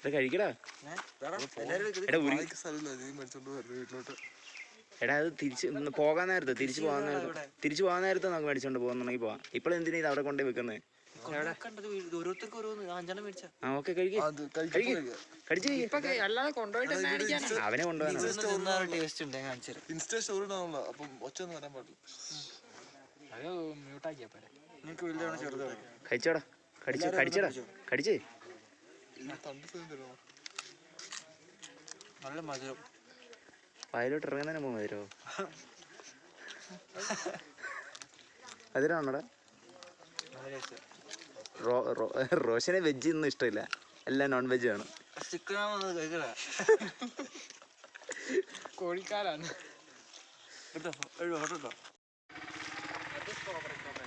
ഇത് കഴിക്കടാ. എടാ അത് തിരിച്ച് പോകാൻ നേരത്ത് തിരിച്ചു പോകാൻ നേരത്ത്. തിരിച്ചു പോകാൻ നേരത്ത് നമുക്ക് മേടിച്ചോണ്ട് പോകുന്നുണ്ടെങ്കിൽ പോവാം. ഇപ്പോഴെന്തിനാ ഇത് അവിടെ കൊണ്ടുപോയി വെക്കുന്നത് അവനെ കൊണ്ടുപോകാനാണ് നിനക്ക് വലുതാണ് ചെറുതാണ് കഴിച്ചോടാ. കടിച്ചു കടിച്ചടാ. കടിച്ച്. നല്ല മധുരം. വയലോട്ട് ഇറങ്ങുന്നതിന് മുമ്പ് മധുരോ മധുരമാണോടാ റോഷനെ വെജ് ഒന്നും ഇഷ്ടമില്ല. എല്ലാം നോൺ വെജ് ആണ് കോഴിക്കാരാണ്. കഴിക്കടാ കോഴിക്കാരാണ് കേട്ടോ ഒരു ഫോട്ടോ ഇട്ടോ ഇതാ ഷോബറി തോട്ടം അത് സിനിമയിലെ വീഡിയോകളൊന്നും കാണിക്കാനുള്ള അതൊരു കഥ കഴിഞ്ഞിട്ട് നമുക്ക് എന്തായാലും ചെയ്യാം ഇത് പറ്റത്തില്ലടാ കോളിഫ്ലവർ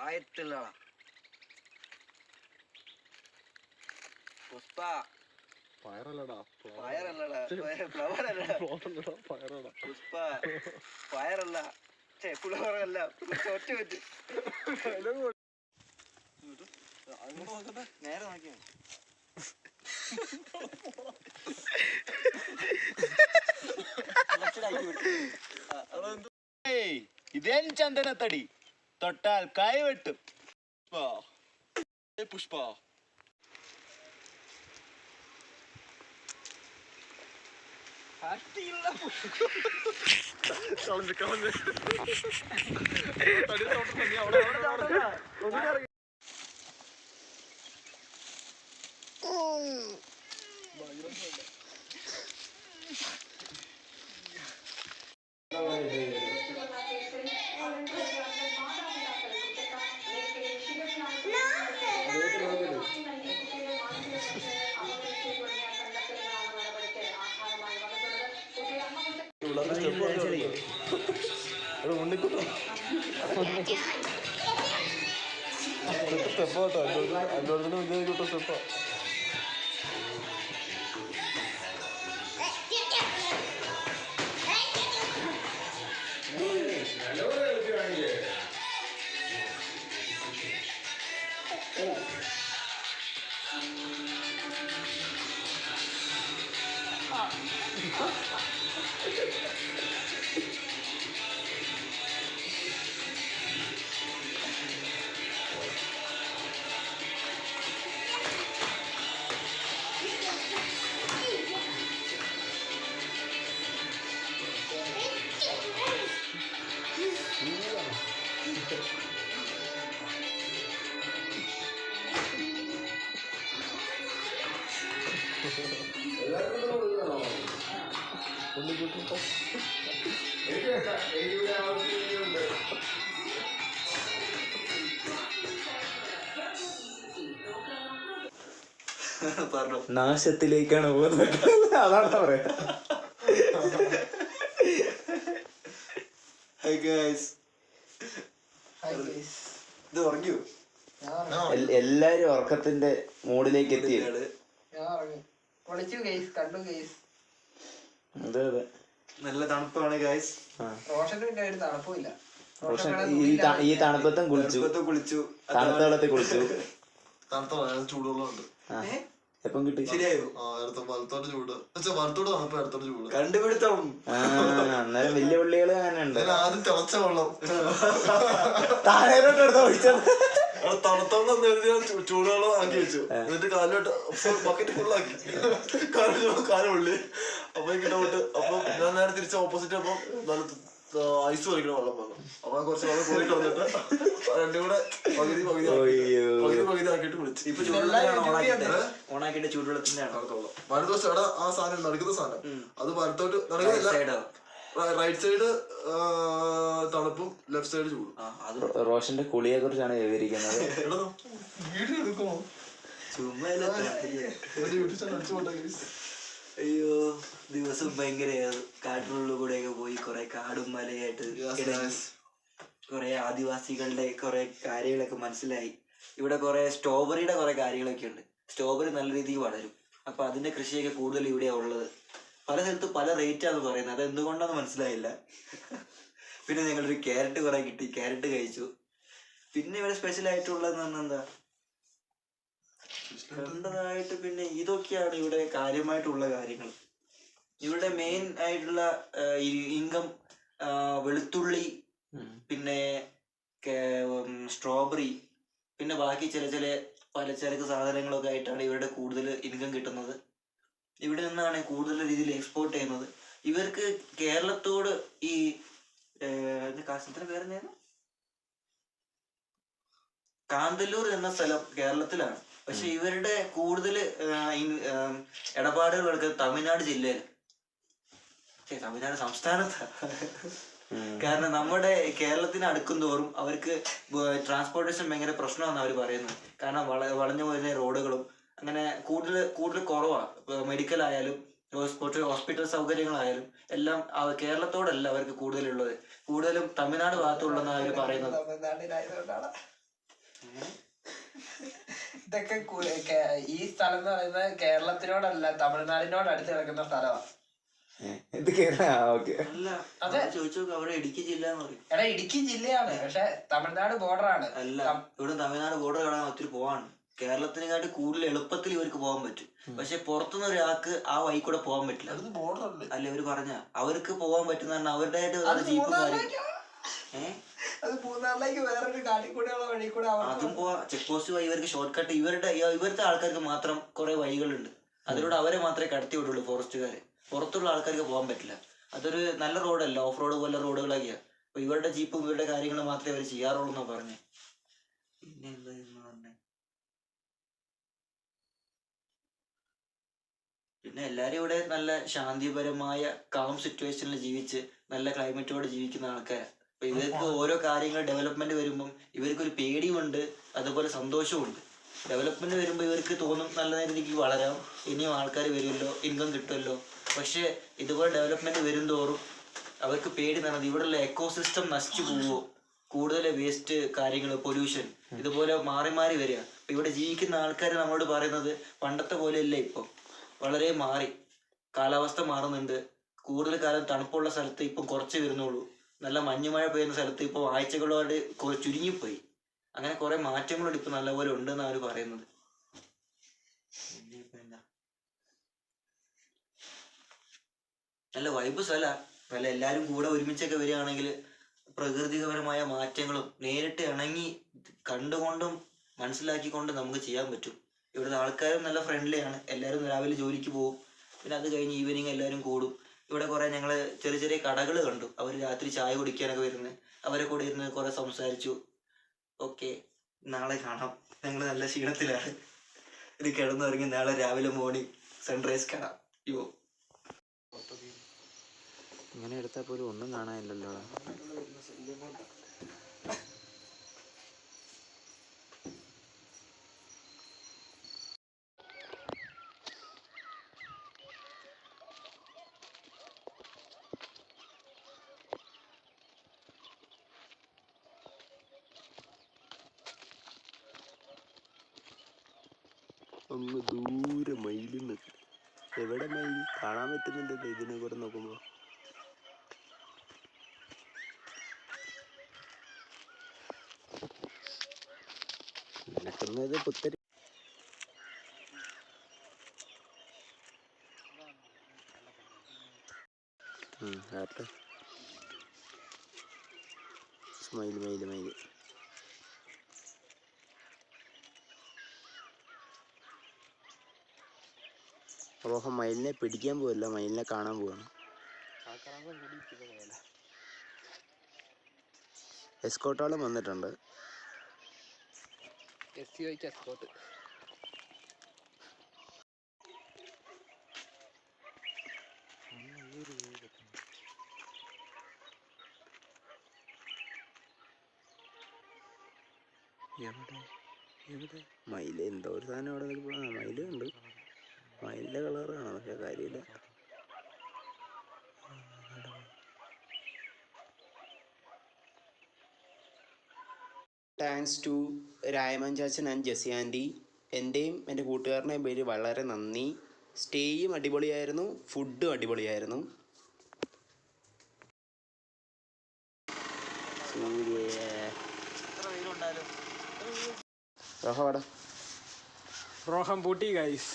തായത്തില്ലടാ പുഷ്പ. പയറല്ലടാ പയറല്ലടാ ഫ്ലവർ അല്ലടാ പയറടാ പുഷ്പ പയറല്ല. ചേ ഫ്ലവർ അല്ല പറ്റ് നേരെ നോക്കിയാ. ഇതേ ചന്ദനത്തടി. തൊട്ടാൽ കൈവെട്ടും പുഷ്പ. പുഷ്പ. കളഞ്ഞ് അവിടെ സ്റ്റെപ്പ് കേട്ടോ. അല്ലോടത്തിന് വലിയ കൂട്ടം സ്റ്റെപ്പാ ഉണ്ണിക്കുട്ടൻ നാശത്തിലേക്കാണ് പോകുന്നത്. അതാണ് പറയാ. എല്ലാരും ഉറക്കത്തിന്റെ മൂഡിലേക്ക് എത്തി പൊളിച്ചു കേസ് കണ്ടു കേസ് അതെ അതെ. നല്ല തണുപ്പാണ് ഗൈസ് ആ. റോഷന് പിന്നെ ഒരു തണുപ്പില്ല റോഷൻ ഈ ത- ഈ തണുപ്പത്തും കുളിച്ചു. തണുപ്പത്ത് കുളിച്ചു. തണുത്ത വെള്ളത്തിൽ കുളിച്ചു. തണുത്ത വളരെ ആ. എപ്പം കിട്ടി? ശരിയായോ? ആ അടുത്ത വലത്തോട്ട് ചൂട്. വെച്ചാ വലത്തോട്ട് തണുപ്പ് അടുത്തോട്ട് ചൂട്. കണ്ടുപിടുത്തം. ആ അന്നേരം വലിയ പുള്ളികൾ അങ്ങനെ ഉണ്ട് അതിന് ആദ്യം തിളച്ച വെള്ളം. താഴേലോട്ട് എടുത്ത് ഒഴിച്ചത്. അത് തണുത്തോളം എഴുതി ഞാൻ ചൂ- ചൂടുവെള്ളം ആക്കി വെച്ചു. എന്നിട്ട് കാലിലോട്ട് ബക്കറ്റ് ഫുള്ളാക്കി കാൽ കാൽ ഉള്ളി അപ്പൊ ഇങ്ങനെ പോയിട്ട് അപ്പൊ ഞാൻ നേരെ തിരിച്ച ഓപ്പോസിറ്റ് അപ്പൊ നല്ല ഐസ് വലിക്കണ വെള്ളം വന്നു. അപ്പൊ ഞാൻ കുറച്ച് വെള്ളം പോയി കളഞ്ഞിട്ട് രണ്ടും കൂടെ പകുതി പകുതി അയ്യോ. പകുതി പകുതി ആക്കിയിട്ട് വിളിച്ചു ഇപ്പൊ ഓണാക്കിട്ട് ഓണാക്കിയിട്ട്. ഓണാക്കിയിട്ട് ചൂടുവെള്ളത്തിന്റെ വലതുവശം അവിടെ ആ സാധനം നടക്കുന്ന സാധനം. അത് വലത്തോട്ട് നടക്കുന്നില്ല. സൈഡോ റൈറ്റ് സൈഡ് തണുപ്പും ലെഫ്റ്റ് സൈഡ് ചൂടും. ആ അത് റോഷന്റെ കുളിയെ കുറിച്ചാണ് വിവരിക്കുന്നത്. ചുമ്മാ അയ്യോ ദിവസം ഭയങ്കര കാട്ടിനുള്ളിൽ ഒക്കെ പോയി കുറെ കാടും മലയായിട്ട് കൊറേ ആദിവാസികളുടെ കുറെ കാര്യങ്ങളൊക്കെ മനസ്സിലായി. ഇവിടെ കുറെ സ്ട്രോബെറിയുടെ കുറെ കാര്യങ്ങളൊക്കെ ഉണ്ട്. സ്ട്രോബെറി നല്ല രീതിയിൽ വളരും. അപ്പൊ അതിന്റെ കൃഷിയൊക്കെ കൂടുതൽ ഇവിടെയാ ഉള്ളത്. പല സ്ഥലത്ത് പല റേറ്റാന്ന് പറയുന്നത്. അത് എന്തുകൊണ്ടാന്ന് മനസ്സിലായില്ല. പിന്നെ ഞങ്ങളൊരു ക്യാരറ്റ് കുറെ കിട്ടി. ക്യാരറ്റ് കഴിച്ചു. പിന്നെ ഇവിടെ സ്പെഷ്യൽ ആയിട്ടുള്ളത് എന്താ? കണ്ടതായിട്ട് പിന്നെ ഇതൊക്കെയാണ് ഇവിടെ കാര്യമായിട്ടുള്ള കാര്യങ്ങൾ. ഇവിടെ മെയിൻ ആയിട്ടുള്ള ഇൻകം വെളുത്തുള്ളി പിന്നെ സ്ട്രോബെറി പിന്നെ ബാക്കി ചില ചില പലചരക്ക് സാധനങ്ങളൊക്കെ ആയിട്ടാണ് ഇവരുടെ കൂടുതൽ ഇൻകം കിട്ടുന്നത്. ഇവിടെ നിന്നാണ് കൂടുതൽ രീതിയിൽ എക്സ്പോർട്ട് ചെയ്യുന്നത്. ഇവർക്ക് കേരളത്തോട് ഈ കാശത്തിന് പേരെന്തായിരുന്നു? കാന്തല്ലൂർ എന്ന സ്ഥലം കേരളത്തിലാണ്. പക്ഷെ ഇവരുടെ കൂടുതൽ ഇടപാടുകൾ എടുക്കുന്നത് തമിഴ്നാട് ജില്ലയിൽ. തമിഴ്നാട് സംസ്ഥാനത്ത്. കാരണം നമ്മുടെ കേരളത്തിന് അടുക്കും തോറും അവർക്ക് ട്രാൻസ്പോർട്ടേഷൻ ഭയങ്കര പ്രശ്നമാണെന്ന് അവർ പറയുന്നത്. കാരണം വള വളഞ്ഞു പോയിരുന്ന റോഡുകളും അങ്ങനെ കൂടുതൽ കൂടുതൽ കുറവാണ് മെഡിക്കൽ ആയാലും ഹോസ്പിറ്റൽ ഹോസ്പിറ്റൽ സൗകര്യങ്ങളായാലും എല്ലാം കേരളത്തോടല്ല അവർക്ക് കൂടുതലുള്ളത്. കൂടുതലും തമിഴ്നാട് ഭാഗത്തുള്ളതെന്നാണ് അവർ പറയുന്നത്. ഇതൊക്കെ കു- കേ- ഈ സ്ഥലം എന്ന് പറയുന്നത് കേരളത്തിനോടല്ല തമിഴ്നാടിനോട് അടുത്ത് കിടക്കുന്ന സ്ഥലമാണ് ഇത് കേരള ഓക്കെ. അല്ല അതെ. അത് ചോദിച്ചു നോക്ക് അവിടെ ഇടുക്കി ജില്ല എന്ന് പറയും. എടാ ഇടുക്കി ജില്ലയാണ് പക്ഷെ തമിഴ്നാട് ബോർഡറാണ്. ആണ് അല്ല ഇവിടെ തമിഴ്നാട് ബോർഡർ കാണാൻ ഒത്തിരി പോവാണ്. കേരളത്തിനെക്കാട്ടി കൂടുതൽ എളുപ്പത്തിൽ ഇവർക്ക് പോകാൻ പറ്റും. പക്ഷെ പുറത്തുനിന്ന് ഒരാൾക്ക് ആ വഴി കൂടെ പോകാൻ പറ്റില്ല. അല്ലേ ഇവർ പറഞ്ഞ അവർക്ക് പോകാൻ പറ്റുന്ന അവരുടെ ജീപ്പ് ജീപ്പും കാര്യം. ഏഹ് അത് മൂന്നാറിലേക്ക് വേറൊരു കാട്ടിൽ കൂടെയുള്ള വഴി കൂടെ അതും പോവാ. ചെക്ക് പോസ്റ്റ് വഴി ഇവർക്ക് ഷോർട്ട് കട്ട് ഇവരുടെ ഇവരുടെ ആൾക്കാർക്ക് മാത്രം കുറെ വഴികളുണ്ട്. അതിലൂടെ അവരെ മാത്രമേ കടത്തി വിടുള്ളൂ ഫോറസ്റ്റുകാര് പുറത്തുള്ള ആൾക്കാർക്ക് പോകാൻ പറ്റില്ല. അതൊരു നല്ല റോഡല്ല ഓഫ് റോഡ് പോലെ റോഡുകളൊക്കെയാ അപ്പൊ ഇവരുടെ ജീപ്പും ഇവരുടെ കാര്യങ്ങൾ മാത്രമേ അവർ ചെയ്യാറുള്ളൂ എന്നാ പറഞ്ഞു. പിന്നെ എന്തായിരുന്നു പറഞ്ഞേ? പിന്നെ എല്ലാരും ഇവിടെ നല്ല ശാന്തിപരമായ കാം സിറ്റുവേഷനിൽ ജീവിച്ച് നല്ല ക്ലൈമറ്റോടെ ജീവിക്കുന്ന ആൾക്കാരാണ് ഇവർക്ക് ഓരോ കാര്യങ്ങൾ ഡെവലപ്മെന്റ് വരുമ്പം ഇവർക്കൊരു പേടിയുമുണ്ട് അതുപോലെ സന്തോഷമുണ്ട് ഡെവലപ്മെന്റ് വരുമ്പോൾ ഇവർക്ക് തോന്നും നല്ല രീതിക്ക് വളരാം ഇനിയും ആൾക്കാർ വരുമല്ലോ ഇൻകം കിട്ടുമല്ലോ. പക്ഷെ ഇതുപോലെ ഡെവലപ്മെന്റ് വരും തോറും അവർക്ക് പേടി നടന്നത് ഇവിടെയുള്ള എക്കോസിസ്റ്റം നശിച്ചു പോവോ കൂടുതൽ വേസ്റ്റ് കാര്യങ്ങൾ പൊല്യൂഷൻ ഇതുപോലെ മാറി മാറി വരിക. അപ്പൊ ഇവിടെ ജീവിക്കുന്ന ആൾക്കാർ നമ്മളോട് പറയുന്നത് പണ്ടത്തെ പോലെയല്ല ഇപ്പം. വളരെ മാറി. കാലാവസ്ഥ മാറുന്നുണ്ട്. കൂടുതൽ കാലം തണുപ്പുള്ള സ്ഥലത്ത് ഇപ്പം കുറച്ച് വരുന്നുള്ളൂ. നല്ല മഞ്ഞുമഴ പെയ്യുന്ന സ്ഥലത്ത് ഇപ്പോൾ ആഴ്ചകളോട് ചുരുങ്ങിപ്പോയി. അങ്ങനെ കുറെ മാറ്റങ്ങളോട് ഇപ്പൊ നല്ലപോലെ ഉണ്ടെന്നാണ് അവർ പറയുന്നത്? നല്ല വൈബ് സ്ഥല. നല്ല എല്ലാരും കൂടെ ഒരുമിച്ചൊക്കെ വരികയാണെങ്കിൽ പ്രകൃതിപരമായ മാറ്റങ്ങളും നേരിട്ട് ഇണങ്ങി കണ്ടുകൊണ്ടും മനസ്സിലാക്കിക്കൊണ്ടും നമുക്ക് ചെയ്യാൻ പറ്റും. ഇവിടുത്തെ ആൾക്കാരും നല്ല ഫ്രണ്ട്ലിയാണ് എല്ലാവരും രാവിലെ ജോലിക്ക് പോകും. പിന്നെ അത് കഴിഞ്ഞ് ഈവനിങ് എല്ലാവരും കൂടും. ഇവിടെ കുറെ ഞങ്ങൾ ചെറിയ ചെറിയ കടകൾ കണ്ടു. അവർ രാത്രി ചായ കുടിക്കാനൊക്കെ വരുന്നത് അവരെ കൂടെ ഇരുന്ന് കുറെ സംസാരിച്ചു. ഓക്കെ. നാളെ കാണാം. ഞങ്ങൾ നല്ല ക്ഷീണത്തിലാണ്. ഇത് കിടന്നുറങ്ങി നാളെ രാവിലെ മോർണിംഗ് സൺറൈസ് കാണാം. യോ ഇങ്ങനെ എടുത്താൽ പോലും ഒന്നും കാണാനില്ലല്ലോ അങ്ങ് ദൂരെ മയിലിന്ന് എവിടെ മയിൽ? കാണാൻ പറ്റുന്നില്ല ഇതിനെ കൂടെ നോക്കുമ്പോ. നടക്കുന്നത് പുത്തരി. മയിൽ മയിൽ മയിൽ. റോഹ മയിലിനെ പിടിക്കാൻ പോവില്ല മയിലിനെ കാണാൻ പോവാണ്. എസ്കോട്ടാളും വന്നിട്ടുണ്ട്. എസ്കോട്ട് എവിടെ? എവിടെ? മയിൽ എന്തോ ഒരു സാധനം അവിടെ നിൽക്കുമ്പോൾ മയിലുണ്ട് മയിൽ കളർ മയിലിന്റെ കളറാണ് പക്ഷേ കാര്യമില്ല താങ്ക്സ് ടു രായമൻ ചാച്ചൻ ആൻഡ് ജെസി ആന്റി എന്റെയും എന്റെ കൂട്ടുകാരന്റെയും പേര് വളരെ നന്ദി. സ്റ്റേയും അടിപൊളിയായിരുന്നു ഫുഡും അടിപൊളിയായിരുന്നു. റോഹവാടാ റോഹം പൂട്ടി ഗൈസ്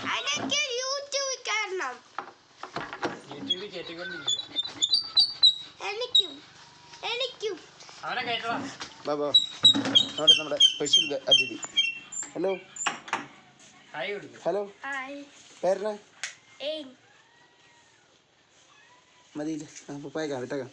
എനിക്ക് യൂട്യൂബിൽ കാണണം. യൂട്യൂബിൽ കയറ്റിക്കൊണ്ടിരിക്കുക എനിക്കും എനിക്കും. അവനെ കേട്ടോ ബാ ബാ. നമ്മുടെ നമ്മുടെ സ്പെഷ്യൽ അതിഥി. ഹലോ ഹലോ ഹായ് പേരണ ഏയ്. മതിയില്ല. പപ്പായക്കാം വിട്ടേക്കാം